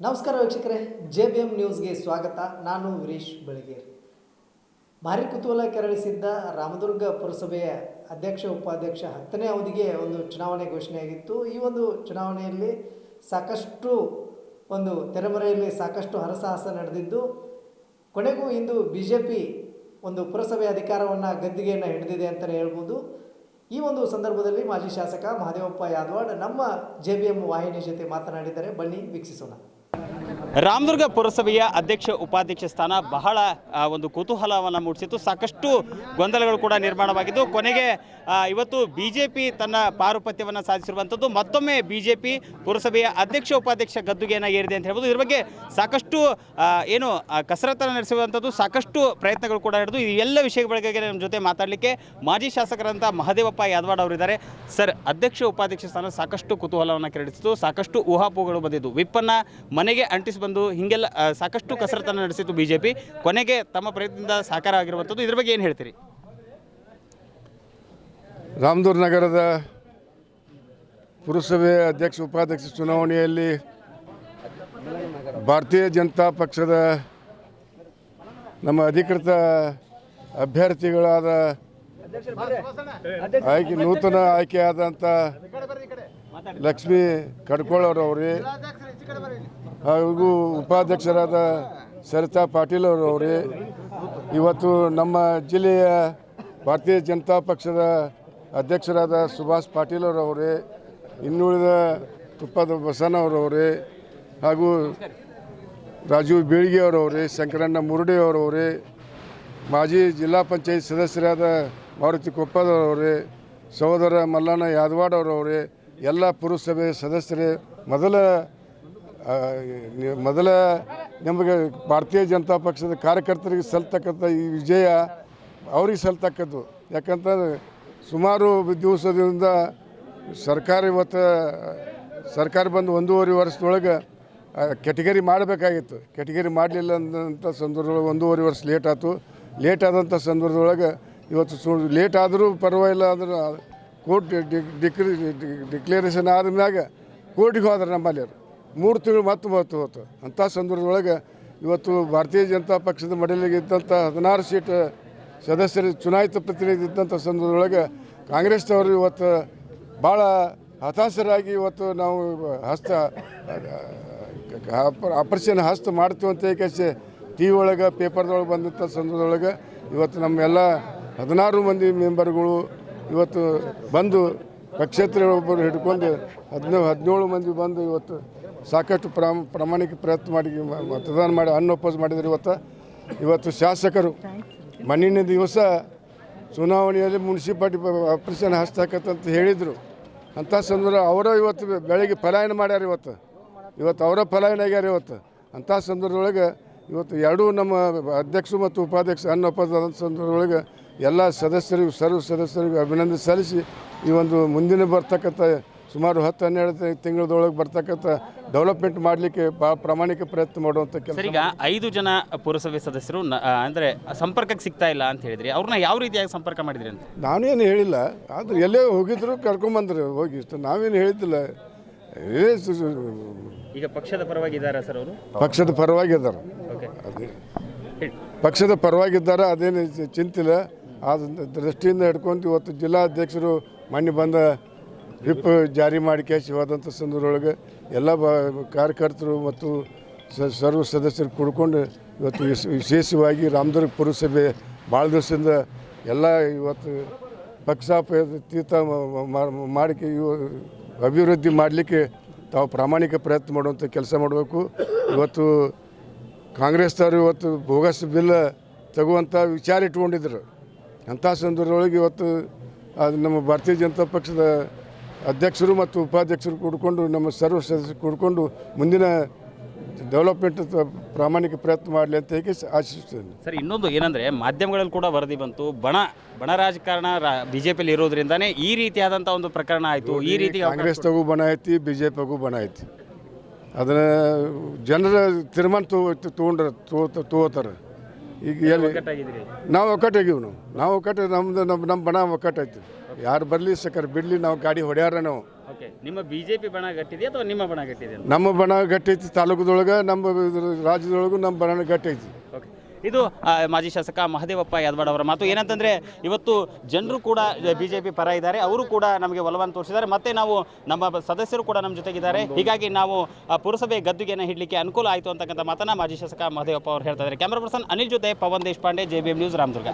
ನಮಸ್ಕಾರ ವೀಕ್ಷಕರೇ, J B M ನ್ಯೂಸ್ಗೆ ಸ್ವಾಗತ. ನಾನು ವೀರೇಶ್ ಬೆಳಗೇರಿ. ಭಾರಿ ಕುತೂಹಲ ಕೆರಳಿಸಿದ್ದ ರಾಮದುರ್ಗ ಪುರಸಭೆಯ ಅಧ್ಯಕ್ಷ, ಉಪಾಧ್ಯಕ್ಷ ಹತ್ತನೇ ಅವಧಿಗೆ ಒಂದು ಚುನಾವಣೆ ಘೋಷಣೆಯಾಗಿತ್ತು. ಈ ಒಂದು ಚುನಾವಣೆಯಲ್ಲಿ ಸಾಕಷ್ಟು ಒಂದು ತೆರೆಮರೆಯಲ್ಲಿ ಸಾಕಷ್ಟು ಹರಸಾಹಸ ನಡೆದಿದ್ದು, ಕೊನೆಗೂ ಇಂದು ಬಿ ಜೆ ಪಿ ಒಂದು ಪುರಸಭೆ ಅಧಿಕಾರವನ್ನು ಗದ್ದಿಗೆಯನ್ನು ಹಿಡಿದಿದೆ ಅಂತಲೇ ಹೇಳ್ಬೋದು. ಈ ಒಂದು ಸಂದರ್ಭದಲ್ಲಿ ಮಾಜಿ ಶಾಸಕ ಮಹದೇವಪ್ಪ ಯಾದವಾಡ್ ನಮ್ಮ ಜೆ ಬಿ ಎಂ ವಾಹಿನಿ ಜೊತೆ ಮಾತನಾಡಿದ್ದಾರೆ. ಬನ್ನಿ, ವೀಕ್ಷಿಸೋಣ. ರಾಮದುರ್ಗ ಪುರಸಭೆಯ ಅಧ್ಯಕ್ಷ ಉಪಾಧ್ಯಕ್ಷ ಸ್ಥಾನ ಬಹಳ ಒಂದು ಕುತೂಹಲವನ್ನು ಮೂಡಿಸಿತ್ತು. ಸಾಕಷ್ಟು ಗೊಂದಲಗಳು ಕೂಡ ನಿರ್ಮಾಣವಾಗಿದ್ದು, ಕೊನೆಗೆ ಇವತ್ತು ಬಿ ಜೆ ಪಿ ತನ್ನ ಪಾರುಪತ್ಯವನ್ನು ಸಾಧಿಸಿರುವಂಥದ್ದು ಮತ್ತೊಮ್ಮೆ ಬಿ ಜೆ ಪಿ ಪುರಸಭೆಯ ಅಧ್ಯಕ್ಷ ಉಪಾಧ್ಯಕ್ಷ ಗದ್ದುಗೆಯನ್ನು ಏರಿದೆ ಅಂತ ಹೇಳ್ಬೋದು. ಇದ್ರ ಬಗ್ಗೆ ಸಾಕಷ್ಟು ಏನು ಕಸರತ್ತನ್ನು ನಡೆಸಿರುವಂಥದ್ದು ಸಾಕಷ್ಟು ಪ್ರಯತ್ನಗಳು ಕೂಡ ನಡೆದು, ಈ ಎಲ್ಲ ಬಗ್ಗೆ ನಮ್ಮ ಜೊತೆ ಮಾತಾಡಲಿಕ್ಕೆ ಮಾಜಿ ಶಾಸಕರಂಥ ಮಹದೇವಪ್ಪ ಯಾದವಾಡ್ ಅವರಿದ್ದಾರೆ ಸರ್, ಅಧ್ಯಕ್ಷ ಉಪಾಧ್ಯಕ್ಷ ಸ್ಥಾನ ಸಾಕಷ್ಟು ಕುತೂಹಲವನ್ನು ಕೆರಳಿಸಿತು ಸಾಕಷ್ಟು ಊಹಾಪೋಗಳು ಬಂದಿದ್ದು. ವಿಪ್ಪನ್ನ ಮನೆಗೆ ಅಂಟಿಸಿ ಬಂದು ಹೀಗೆಲ್ಲ ಸಾಕಷ್ಟು ಕಸರತ್ತನ್ನು ನಡೆಸಿತ್ತು ಬಿಜೆಪಿ. ಕೊನೆಗೆ ತಮ್ಮ ಪ್ರಯತ್ನದಿಂದ ಸಾಕಾರ ಆಗಿರುವಂಥದ್ದು ಇದ್ರ ಬಗ್ಗೆ ಏನು ಹೇಳ್ತೀರಿ? ರಾಮದೂರ್ ನಗರದ ಪುರಸಭೆ ಅಧ್ಯಕ್ಷ, ಉಪಾಧ್ಯಕ್ಷ ಚುನಾವಣೆಯಲ್ಲಿ ಭಾರತೀಯ ಜನತಾ ಪಕ್ಷದ ನಮ್ಮ ಅಧಿಕೃತ ಅಭ್ಯರ್ಥಿಗಳಾದ ಆಯ್ಕೆ, ನೂತನ ಆಯ್ಕೆಯಾದಂಥ ಲಕ್ಷ್ಮೀ ಕಡ್ಕೊಳ್ಳೋರವ್ರಿ ಹಾಗೂ ಉಪಾಧ್ಯಕ್ಷರಾದ ಸರಿತಾ ಪಾಟೀಲ್ ಅವರವರೇ ಇವತ್ತು ನಮ್ಮ ಜಿಲ್ಲೆಯ ಭಾರತೀಯ ಜನತಾ ಪಕ್ಷದ ಅಧ್ಯಕ್ಷರಾದ ಸುಭಾಷ್ ಪಾಟೀಲ್ ಅವರವರೇ ಇನ್ನುಳಿದ ತುಪ್ಪದ ಬಸನವರವ್ರೆ ಹಾಗೂ ರಾಜೀವ್ ಬೀಳ್ಗಿ ಅವರವರೇ ಶಂಕರಣ್ಣ ಮುರುಡೆ ಅವರವರೇ ಮಾಜಿ ಜಿಲ್ಲಾ ಪಂಚಾಯತ್ ಸದಸ್ಯರಾದ ಮಾರುತಿ ಕೊಪ್ಪದವರವರೇ ಸಹೋದರ ಮಲ್ಲಣ್ಣ ಯಾದವಾಡ್ ಅವರವ್ರೆ ಎಲ್ಲ ಪುರಸಭೆ ಸದಸ್ಯರೇ, ಮೊದಲ ಮೊದಲ ನಮಗೆ ಭಾರತೀಯ ಜನತಾ ಪಕ್ಷದ ಕಾರ್ಯಕರ್ತರಿಗೆ ಸಲ್ತಕ್ಕಂಥ ಈ ವಿಜಯ ಅವ್ರಿಗೆ ಸಲ್ತಕ್ಕದ್ದು. ಯಾಕಂತಂದ್ರೆ ಸುಮಾರು ದಿವಸದಿಂದ ಸರ್ಕಾರ ಇವತ್ತು, ಸರ್ಕಾರ ಬಂದು ಒಂದೂವರೆ ವರ್ಷದೊಳಗೆ ಕೆಟಗರಿ ಮಾಡಬೇಕಾಗಿತ್ತು. ಕೆಟಗರಿ ಮಾಡಲಿಲ್ಲ ಅಂದಂಥ ಸಂದರ್ಭದೊಳಗೆ ಒಂದೂವರೆ ವರ್ಷ ಲೇಟ್ ಆಯಿತು. ಲೇಟ್ ಆದಂಥ ಸಂದರ್ಭದೊಳಗೆ ಇವತ್ತು ಸು, ಲೇಟ್ ಆದರೂ ಪರವಾಗಿಲ್ಲ ಅಂದ್ರೆ ಕೋರ್ಟ್ ಡಿಕ್ರಿ ಡಿಕ್ಲೇರೇಷನ್ ಆದ್ಮ್ಯಾಗ ಕೋರ್ಟಿಗೆ ಹೋದ್ರೆ ನಮ್ಮಲ್ಲಿ. ಮೂರು ತಿಂಗಳು ಮತ್ತೆ ಮತ್ತು ಹೋತು ಅಂಥ ಸಂದರ್ಭದೊಳಗೆ ಇವತ್ತು ಭಾರತೀಯ ಜನತಾ ಪಕ್ಷದ ಮಡಿಲಿಗೆ ಇದ್ದಂಥ ಹದಿನಾರು ಸೀಟ್ ಸದಸ್ಯರು, ಚುನಾಯಿತ ಪ್ರತಿನಿಧಿ ಇದ್ದಂಥ ಸಂದರ್ಭದೊಳಗೆ ಕಾಂಗ್ರೆಸ್ನವರು ಇವತ್ತು ಭಾಳ ಹತಾಶರಾಗಿ ಇವತ್ತು ನಾವು ಹಸ್ತ ಆಪರೇಷನ್ ಹಸ್ತ ಮಾಡ್ತೀವಿ ಅಂತ ಏಕೆ ಟಿ ವಿ ಒಳಗೆ, ಪೇಪರ್ದೊಳಗೆ ಬಂದಂಥ ಸಂದರ್ಭದೊಳಗೆ ಇವತ್ತು ನಮ್ಮೆಲ್ಲ ಹದಿನಾರು ಮಂದಿ ಮೆಂಬರ್ಗಳು ಇವತ್ತು ಬಂದು ಪಕ್ಷೇತರ ಒಬ್ಬರು ಹಿಡ್ಕೊಂಡು ಹದಿನೇಳು ಹದಿನೇಳು ಮಂದಿ ಬಂದು ಇವತ್ತು ಸಾಕಷ್ಟು ಪ್ರಾಮ, ಪ್ರಾಮಾಣಿಕ ಪ್ರಯತ್ನ ಮಾಡಿ, ಮತದಾನ ಮಾಡಿ ಅನ್ಅಪೋಸ್ ಮಾಡಿದರೆ ಇವತ್ತು. ಇವತ್ತು ಶಾಸಕರು ಮಣ್ಣಿನ ದಿವಸ ಚುನಾವಣೆಯಲ್ಲಿ ಮುನ್ಸಿಪಾಲ್ಟಿ ಆಪರೇಷನ್ ಹಸ್ತಕ್ಕಂತ ಹೇಳಿದರು. ಅಂಥ ಸಂದರ್ಭ ಅವರ ಇವತ್ತು ಬೆಳಗ್ಗೆ ಪಲಾಯನ ಮಾಡ್ಯಾರ ಇವತ್ತು. ಇವತ್ತು ಅವರ ಪಲಾಯನ ಆಗ್ಯಾರ ಇವತ್ತು. ಅಂಥ ಸಂದರ್ಭದೊಳಗೆ ಇವತ್ತು ಎರಡೂ ನಮ್ಮ ಅಧ್ಯಕ್ಷರು ಮತ್ತು ಉಪಾಧ್ಯಕ್ಷ ಅನ್ನೋಪದ ಸಂದರ್ಭದೊಳಗೆ ಎಲ್ಲ ಸದಸ್ಯರಿಗೂ, ಸರ್ವ ಸದಸ್ಯರಿಗೂ ಅಭಿನಂದನೆ ಸಲ್ಲಿಸಿ ಈ ಒಂದು ಮುಂದಿನ ಬರ್ತಕ್ಕಂಥ ಸುಮಾರು ಹತ್ತು ಹನ್ನೆರಡು ತಿಂಗಳದೊಳಗೆ ಬರ್ತಕ್ಕಂಥ ಡೆವಲಪ್ಮೆಂಟ್ ಮಾಡಲಿಕ್ಕೆ ಭಾಳ ಪ್ರಾಮಾಣಿಕ ಪ್ರಯತ್ನ ಮಾಡುವಂಥ ಕೆಲಸ. ಈಗ ಐದು ಜನ ಪುರಸಭೆ ಸದಸ್ಯರು ಅಂದರೆ ಸಂಪರ್ಕಕ್ಕೆ ಸಿಗ್ತಾ ಇಲ್ಲ ಅಂತ ಹೇಳಿದ್ರಿ. ಅವ್ರನ್ನ ಯಾವ ರೀತಿಯಾಗಿ ಸಂಪರ್ಕ ಮಾಡಿದ್ರಿ ಅಂತ? ನಾನೇನು ಹೇಳಿಲ್ಲ. ಆದ್ರೆ ಎಲ್ಲೇ ಹೋಗಿದ್ರು ಕರ್ಕೊಂಬಂದ್ರು ಹೋಗಿ ಇಷ್ಟು ನಾವೇನು ಹೇಳಿದ್ದಿಲ್ಲ. ಈಗ ಪಕ್ಷದ ಪರವಾಗಿ ಇದ್ದಾರೆ ಸರ್ ಅವರು? ಪಕ್ಷದ ಪರವಾಗಿ ಇದ್ದಾರೆ ಅದೇ. ಪಕ್ಷದ ಪರವಾಗಿದ್ದಾರೆ ಅದೇನು ಚಿಂತಿಲ್ಲ. ಆ ದೃಷ್ಟಿಯಿಂದ ಹಿಡ್ಕೊಂಡು ಇವತ್ತು ಜಿಲ್ಲಾಧ್ಯಕ್ಷರು ಮೊನ್ನೆ ಬಂದ ವಿಪ್ ಜಾರಿ ಮಾಡಿ ಕ್ಯಾಶ್ ಹೋದಂಥ ಸಂದರ್ಭದೊಳಗೆ ಎಲ್ಲ ಬ, ಕಾರ್ಯಕರ್ತರು ಮತ್ತು ಸರ್ವ ಸದಸ್ಯರು ಕೂಡ್ಕೊಂಡು ಇವತ್ತು ವಿಶೇಷವಾಗಿ ರಾಮದುರ್ಗ ಪುರಸಭೆ ಭಾಳ ದಿವಸದಿಂದ ಎಲ್ಲ ಇವತ್ತು ಪಕ್ಷಾತೀತ ಮಾಡಿ ಅಭಿವೃದ್ಧಿ ಮಾಡಲಿಕ್ಕೆ ತಾವು ಪ್ರಾಮಾಣಿಕ ಪ್ರಯತ್ನ ಮಾಡುವಂಥ ಕೆಲಸ ಮಾಡಬೇಕು. ಇವತ್ತು ಕಾಂಗ್ರೆಸ್ನವರು ಇವತ್ತು ಬೋಗಸ್ ಬಿಲ್ ತಗುವಂಥ ವಿಚಾರ ಇಟ್ಕೊಂಡಿದ್ರು. ಅಂಥ ಸಂದರ್ಭದೊಳಗೆ ಇವತ್ತು ಅದು ನಮ್ಮ ಭಾರತೀಯ ಜನತಾ ಪಕ್ಷದ ಅಧ್ಯಕ್ಷರು ಮತ್ತು ಉಪಾಧ್ಯಕ್ಷರು ಕೂಡಿಕೊಂಡು ನಮ್ಮ ಸರ್ವ ಸದಸ್ಯರು ಕೂಡಿಕೊಂಡು ಮುಂದಿನ ಡೆವಲಪ್ಮೆಂಟ್ ಪ್ರಾಮಾಣಿಕ ಪ್ರಯತ್ನ ಮಾಡಲಿ ಅಂತ ಹೇಗೆ ಆಶಿಸ್ತೇನೆ ಸರ್ ಇನ್ನೊಂದು ಏನಂದರೆ ಮಾಧ್ಯಮಗಳಲ್ಲಿ ಕೂಡ ವರದಿ ಬಂತು. ಬಣ ಬಣ ರಾಜಕಾರಣ ಬಿ ಜೆ ಪಿಯಲ್ಲಿ ಇರೋದ್ರಿಂದಾನೇ ಈ ರೀತಿಯಾದಂಥ ಒಂದು ಪ್ರಕರಣ ಆಯಿತು. ಈ ರೀತಿ ಕಾಂಗ್ರೆಸ್ದಾಗೂ ಬಣ ಐತಿ ಬಿ ಜೆ ಪಿಗೂ ಬಣ ಐತಿ. ಅದನ್ನ ಜನರ ತೀರ್ಮಾನ ತೊಗೊಂಡ್ರೆ ತೊಗೊಂಡ್ರ ತೋತಾರೆ. ಈಗ ಎಲ್ಲಿ ನಾವು ಒಕ್ಕಟ್ಟಾಗಿವಿ ನಾವು ನಾವು ಒಕ್ಕಟ್ಟು ನಮ್ದು ನಮ್ಮ ನಮ್ಮ ಬಣ ಒಕ್ಕಟ್ಟೈತಿ ಯಾರು ಬರಲಿ ಸಕರ್ ಬಿಡಲಿ ನಾವು ಗಾಡಿ ಹೊಡ್ಯಾರ ನಾವು. ಓಕೆ ನಿಮ್ಮ ಬಿಜೆಪಿ ಬಣ ಗಟ್ಟಿದೆಯಾ ಅಥವಾ ನಿಮ್ಮ ಬಣ ಗಟ್ಟಿದೆ ನಮ್ಮ ಬಣ ಗಟ್ಟೈತಿ ತಾಲೂಕದೊಳಗೆ ನಮ್ಮ ರಾಜ್ಯದೊಳಗೂ ನಮ್ಮ ಬಣ ಗಟ್ಟೈತಿ ಓಕೆ ಇದು ಆ, ಮಾಜಿ ಶಾಸಕ ಮಹದೇವಪ್ಪ ಯಾದವಾಡ ಅವರ ಮಾತು. ಏನಂತಂದ್ರೆ ಇವತ್ತು ಜನರು ಕೂಡ ಬಿಜೆಪಿ ಪರ ಇದ್ದಾರೆ ಅವರು ಕೂಡ ನಮಗೆ ಒಲವನ್ನು ತೋರಿಸಿದ್ದಾರೆ. ಮತ್ತೆ ನಾವು ನಮ್ಮ ಸದಸ್ಯರು ಕೂಡ ನಮ್ಮ ಜೊತೆಗಿದ್ದಾರೆ. ಹೀಗಾಗಿ ನಾವು ಆ, ಪುರಸಭೆ ಗದ್ದುಗೆಯನ್ನು ಹಿಡಲಿಕ್ಕೆ ಅನುಕೂಲ ಆಯಿತು ಅಂತಕ್ಕಂಥ ಮಾತನ್ನ ಮಾಜಿ ಶಾಸಕ ಮಹದೇವಪ್ಪ ಅವರು ಹೇಳ್ತಾ ಇದ್ದಾರೆ. ಕ್ಯಾಮ್ರಾ ಪರ್ಸನ್ ಅನಿಲ್ ಜೊತೆ Pavan Deshpande J B M news Ramdurg.